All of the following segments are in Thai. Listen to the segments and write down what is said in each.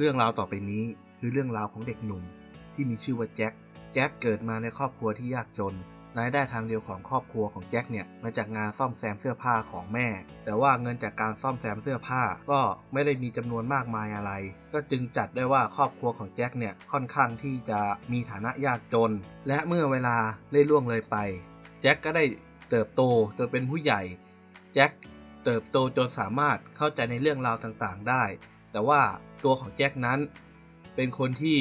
เรื่องราวต่อไปนี้คือเรื่องราวของเด็กหนุ่ม ที่มีชื่อว่าแจ็ค แจ็คเกิดมาในครอบครัวที่ยากจน รายได้ทางเดียวของครอบครัวของแจ็คเนี่ยมาจากงานซ่อมแซมเสื้อผ้าของแม่ แต่ว่าเงินจากการซ่อมแซมเสื้อผ้าก็ไม่ได้มีจำนวนมากมายอะไร ก็จึงจัดได้ว่าครอบครัวของแจ็คเนี่ยค่อนข้างที่จะมีฐานะยากจน และเมื่อเวลาได้ล่วงเลยไป แจ็คก็ได้เติบโตจนเป็นผู้ใหญ่ แจ็คเติบโตจนสามารถเข้าใจในเรื่องราวต่างๆได้ แต่ว่า ตัวของแจ็คนั้น เป็นคนที่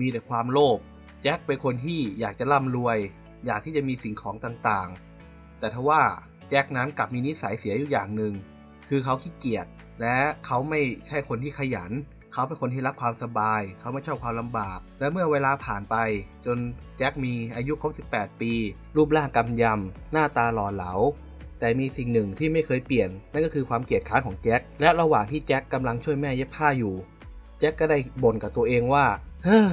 มีแต่ความโลภแจ็คเป็นคนที่อยากจะร่ำรวย อยากที่จะมีสิ่งของต่างๆ แต่ทว่าแจ็คนั้นกลับมีนิสัยเสียอยู่อย่างหนึ่งคือเขาขี้เกียจและเขาไม่ใช่คนที่ขยัน เขาเป็นคนที่รักความสบาย เขาไม่ชอบความลำบาก และเมื่อเวลาผ่านไป จนแจ็คมีอายุครบ 18 ปี รูปร่างกำยำหน้าตาหล่อเหลา แต่มีสิ่งหนึ่งที่ไม่เคยเปลี่ยน นั่นก็คือความเกลียดค้านของแจ็ค และระหว่างที่แจ็คกำลังช่วยแม่เย็บผ้าอยู่ แจ็คก็ได้บ่นกับตัวเองว่า เฮ้อ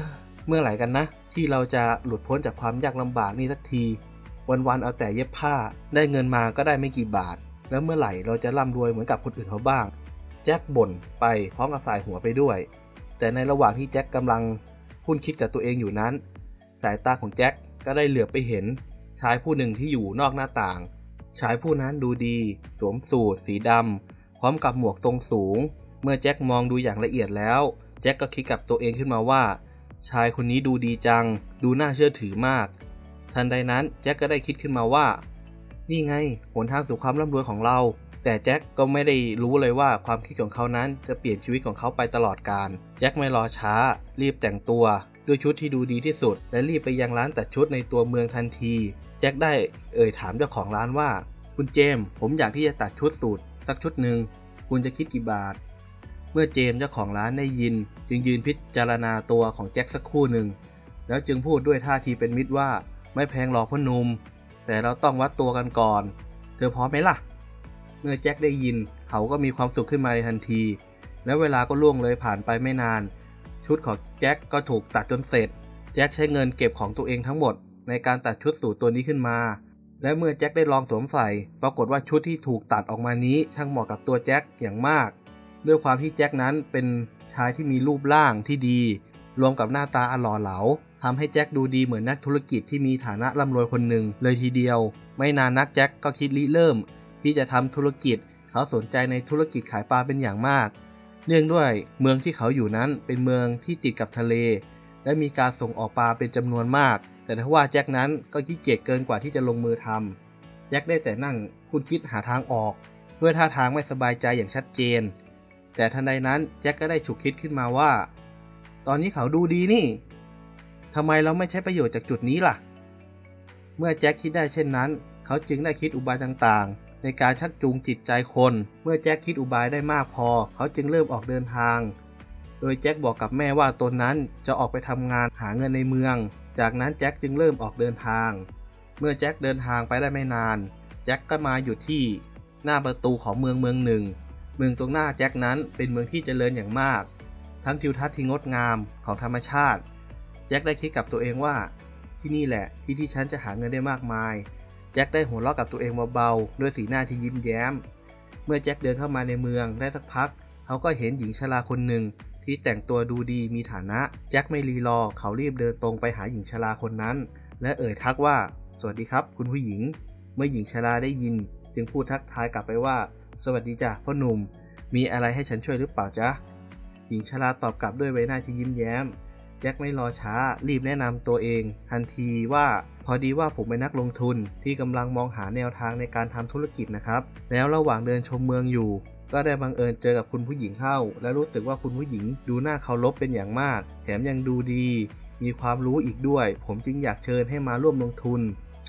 เมื่อไหร่กันนะ ที่เราจะหลุดพ้นจากความยากลำบากนี่สักที วันๆเอาแต่เย็บผ้า ได้เงินมาก็ได้ไม่กี่บาท แล้วเมื่อไหร่เราจะร่ำรวยเหมือนกับคนอื่นเขาบ้าง แจ็คบ่นไปพร้อมกับสายหัวไปด้วย แต่ในระหว่างที่แจ็คกำลังคุ้นคิดกับตัวเองอยู่นั้น สายตาของแจ็คก็ได้เหลือบไปเห็นชายผู้หนึ่งที่อยู่นอกหน้าต่าง ชายผู้นั้นดูดี สวมสูทสีดำพร้อมกับหมวกทรงสูง เมื่อแจ็คมองดูอย่างละเอียดแล้ว แจ็คก็คิดกับตัวเองขึ้นมาว่า ชายคนนี้ดูดีจัง ดูน่าเชื่อถือมาก ทันใดนั้นแจ็คก็ได้คิดขึ้นมาว่า นี่ไงหนทางสู่ความร่ำรวยของเรา แต่แจ็คก็ไม่ได้รู้เลยว่าความคิดของเขานั้นจะเปลี่ยนชีวิตของเขาไปตลอดกาลแจ็คไม่รอช้า รีบแต่งตัวด้วยชุดที่ดูดีที่สุด และรีบไปยังร้านตัดชุดในตัวเมืองทันที แจ็คได้เอ่ยถามเจ้าของร้านว่า คุณเจม ผมอยากที่จะตัดชุดสูทสักชุดหนึ่งคุณจะคิดกี่บาท เมื่อเจมเจ้าของร้านได้ยิน จึงยืนพิจารณาตัวของแจ็คสักครู่หนึ่ง แล้วจึงพูดด้วยท่าทีเป็นมิตรว่าไม่แพงหรอกพ่อหนุ่มแต่เราต้องวัดตัวกันก่อน เธอพร้อมไหมล่ะ เมื่อแจ็คได้ยิน เขาก็มีความสุขขึ้นมาในทันที และเวลาก็ล่วงเลยผ่านไปไม่นาน ชุดของแจ็คก็ถูกตัดจนเสร็จ แจ็คใช้เงินเก็บของตัวเองทั้งหมด ในการตัดชุดสูทตัวนี้ขึ้นมา และเมื่อแจ็คได้ลองสวมใส่ ปรากฏว่าชุดที่ถูกตัดออกมานี้ช่างเหมาะกับตัวแจ็คอย่างมาก ด้วยความที่แจ็คนั้นเป็นชายที่มีรูปร่างที่ดี รวมกับหน้าตาอล่อเหลาทำให้แจ็คดูดีเหมือนนักธุรกิจที่มีฐานะร่ำรวยคนหนึ่งเลยทีเดียว ไม่นานนักแจ็คก็คิดริเริ่ม ที่จะทำธุรกิจ เขาสนใจในธุรกิจขายปลาเป็นอย่างมาก เนื่องด้วยเมืองที่เขาอยู่นั้นเป็นเมืองที่ติดกับทะเล และมีการส่งออกปลาเป็นจำนวนมาก แต่ทว่าแจ็คนั้นก็ขี้เกียจเกินกว่าที่จะลงมือทำแจ็คได้แต่นั่งคุณคิดหาทางออกด้วยท่าทางไม่สบายใจอย่างชัดเจน แต่ทันใดนั้นแจ็คก็ได้ฉุกคิดขึ้นมาว่า ตอนนี้เขาดูดีนี่ทำไมเราไม่ใช้ประโยชน์จากจุดนี้ล่ะ เมื่อแจ็คคิดได้เช่นนั้น เขาจึงได้คิดอุบายต่างๆ ในการชักจูงจิตใจคน เมื่อแจ็คคิดอุบายได้มากพอ เขาจึงเริ่มออกเดินทาง โดยแจ็คบอกกับแม่ว่าตนนั้นจะออกไปทำงานหาเงินในเมือง จากนั้นแจ็คจึงเริ่มออกเดินทาง เมื่อแจ็คเดินทางไปได้ไม่นาน แจ็คก็มาอยู่ที่หน้าประตูของเมืองเมืองหนึ่ง เมืองตรงหน้าแจ็คนั้นเป็นเมืองที่เจริญอย่างมาก ทั้งทิวทัศน์ที่งดงามของธรรมชาติ แจ็คได้คิดกับตัวเองว่า ที่นี่แหละที่ที่ฉันจะหาเงินได้มากมาย แจ็คได้หัวเราะกับตัวเองเบาๆด้วยสีหน้าที่ยิ้มแย้ม เมื่อแจ็คเดินเข้ามาในเมืองได้สักพัก เขาก็เห็นหญิงชราคนหนึ่ง ที่แต่งตัวดูดีมีฐานะ แจ็คไม่รีรอ เขารีบเดินตรงไปหาหญิงชราคนนั้น และเอ่ยทักว่า สวัสดีครับ คุณผู้หญิง เมื่อหญิงชราได้ยิน จึงพูดทักทายกลับไปว่า สวัสดีจ้ะพ่อหนุ่ม มีอะไรให้ฉันช่วยหรือเปล่าจ๊ะ หญิงชราตอบกลับด้วยใบหน้าที่ยิ้มแย้ม แจ็คไม่รอช้า รีบแนะนำตัวเอง ทันทีว่าพอดีว่าผมเป็นนักลงทุนที่กำลังมองหาแนวทางในการทำธุรกิจนะครับ แล้วระหว่างเดินชมเมืองอยู่ ก็ได้บังเอิญเจอกับคุณผู้หญิงเข้า และรู้สึกว่าคุณผู้หญิงดูน่าเคารพเป็นอย่างมาก แถมยังดูดี มีความรู้อีกด้วย ผมจึงอยากเชิญให้มาร่วมลงทุน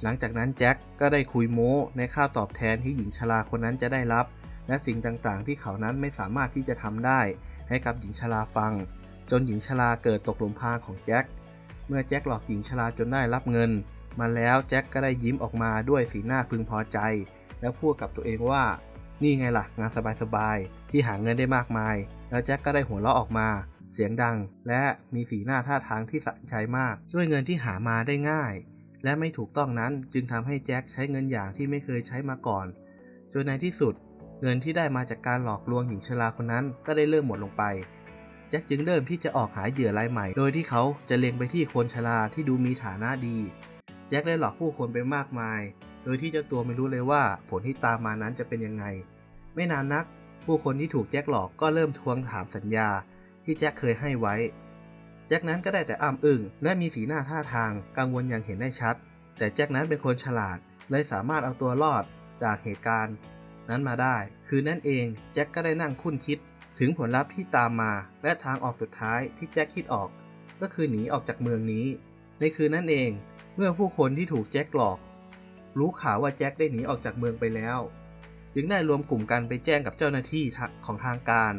หลังจากนั้นแจ็คก็ได้คุยโม้ในค่าตอบแทนที่หญิงชราคนนั้นจะได้รับ และสิ่งต่างๆ ที่เขานั้นไม่สามารถที่จะทำได้ ให้กับหญิงชราฟัง จนหญิงชราเกิดตกหลุมพรางของแจ็คเมื่อแจ็คหลอกหญิงชราจนได้รับเงิน มาแล้วแจ็คก็ได้ยิ้มออกมาด้วยสีหน้าพึงพอใจ แล้วพูดกับตัวเองว่า นี่ไงล่ะ งานสบายๆ ที่หาเงินได้มากมาย แล้วแจ็คก็ได้หัวเราะออกมา เสียงดัง และมีสีหน้าท่าทางที่สะใจมาก ด้วยเงินที่หามาได้ง่าย และไม่ถูกต้องนั้นจึงทำให้แจ็คใช้เงินอย่างที่ไม่เคยใช้มาก่อน จนในที่สุด เงินที่ได้มาจากการหลอกลวงหญิงชราคนนั้นก็ได้เริ่มหมดลงไปแจ็คจึงเริ่มที่จะออกหาเหยื่อรายใหม่ โดยที่เขาจะเล็งไปที่คนชราที่ดูมีฐานะดี แจ็คได้หลอกผู้คนไปมากมาย โดยที่เจ้าตัวไม่รู้เลยว่าผลที่ตามมานั้นจะเป็นยังไง ไม่นานนัก ผู้คนที่ถูกแจ็คหลอกก็เริ่มทวงถามสัญญาที่แจ็คเคยให้ไว้ แจ็คนั้นก็ได้แต่อ้ำอึ้งและมีสีหน้าท่าทางกังวลอย่างเห็นได้ชัด แต่แจ็คนั้นเป็นคนฉลาดเลยสามารถเอาตัวรอดจากเหตุการณ์ นั้นมาได้ คืนนั้นเองแจ็คก็ได้นั่งคุ้นคิด ถึงผลลัพธ์ที่ตามมา และทางออกสุดท้ายที่แจ็คคิดออก ก็คือหนีออกจากเมืองนี้ ในคืนนั้นเอง เมื่อผู้คนที่ถูกแจ็คหลอก รู้ข่าวว่าแจ็คได้หนีออกจากเมืองไปแล้ว จึงได้รวมกลุ่มกันไปแจ้งกับเจ้าหน้าที่ของทางการ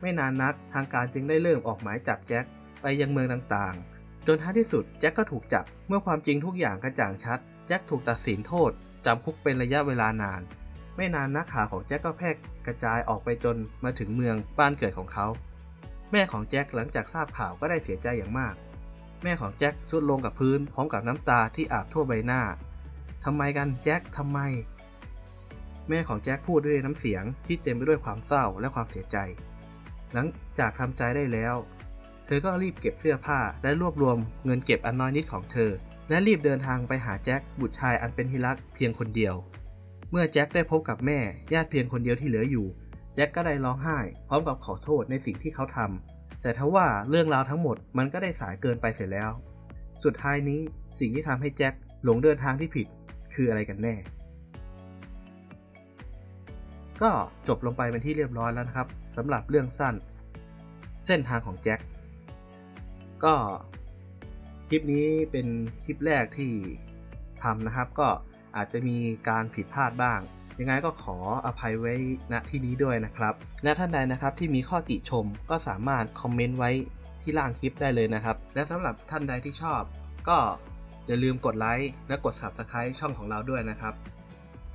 ไม่นานนักทางการจึงได้เริ่มออกหมายจับแจ็คไปยังเมืองต่างๆ จนท้ายที่สุดแจ็คก็ถูกจับเมื่อความจริงทุกอย่างกระจ่างชัด แจ็คถูกตัดสินโทษจำคุกเป็นระยะเวลานาน ไม่นานนักข่าวของแจ็คก็แพร่กระจายออกไปจนมาถึงเมืองบ้านเกิดของเขา แม่ของแจ็คหลังจากทราบข่าวก็ได้เสียใจอย่างมาก แม่ของแจ็คสุดลงกับพื้นพร้อมกับน้ำตาที่อาบทั่วใบหน้า ทำไมกันแจ็คทำไม แม่ของแจ็คพูดด้วยน้ำเสียงที่เต็มไปด้วยความเศร้าและความเสียใจ หลังจากทำใจได้แล้ว เธอก็รีบเก็บเสื้อผ้าและรวบรวมเงินเก็บอันน้อยนิดของเธอ และรีบเดินทางไปหาแจ็คบุตรชายอันเป็นที่รักเพียงคนเดียว เมื่อแจ็คได้พบกับแม่ญาติเพียงคนเดียวที่เหลืออยู่แจ็คก็ได้ร้องไห้ พร้อมกับขอโทษในสิ่งที่เขาทำแต่ทว่าเรื่องราวทั้งหมดมันก็ได้สายเกินไปเสร็จแล้ว สุดท้ายนี้สิ่งที่ทำให้แจ็คหลงเดินทางที่ผิด คืออะไรกันแน่ ก็จบลงไปเป็นที่เรียบร้อยแล้วนะครับสำหรับเรื่องสั้น เส้นทางของแจ็คก็คลิปนี้เป็นคลิปแรกที่ทำนะครับ ก็อาจจะมีการผิดพลาดบ้าง ยังไงก็ขออภัยไว้ณที่นี้ด้วยนะครับ และท่านใดนะครับที่มีข้อติชมก็สามารถคอมเมนต์ไว้ที่ล่างคลิปได้เลยนะครับ และสำหรับท่านใดที่ชอบ ก็ อย่าลืมกดไลค์และกด Subscribe ช่องของเราด้วยนะครับ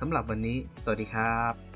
สำหรับวันนี้ สวัสดีครับ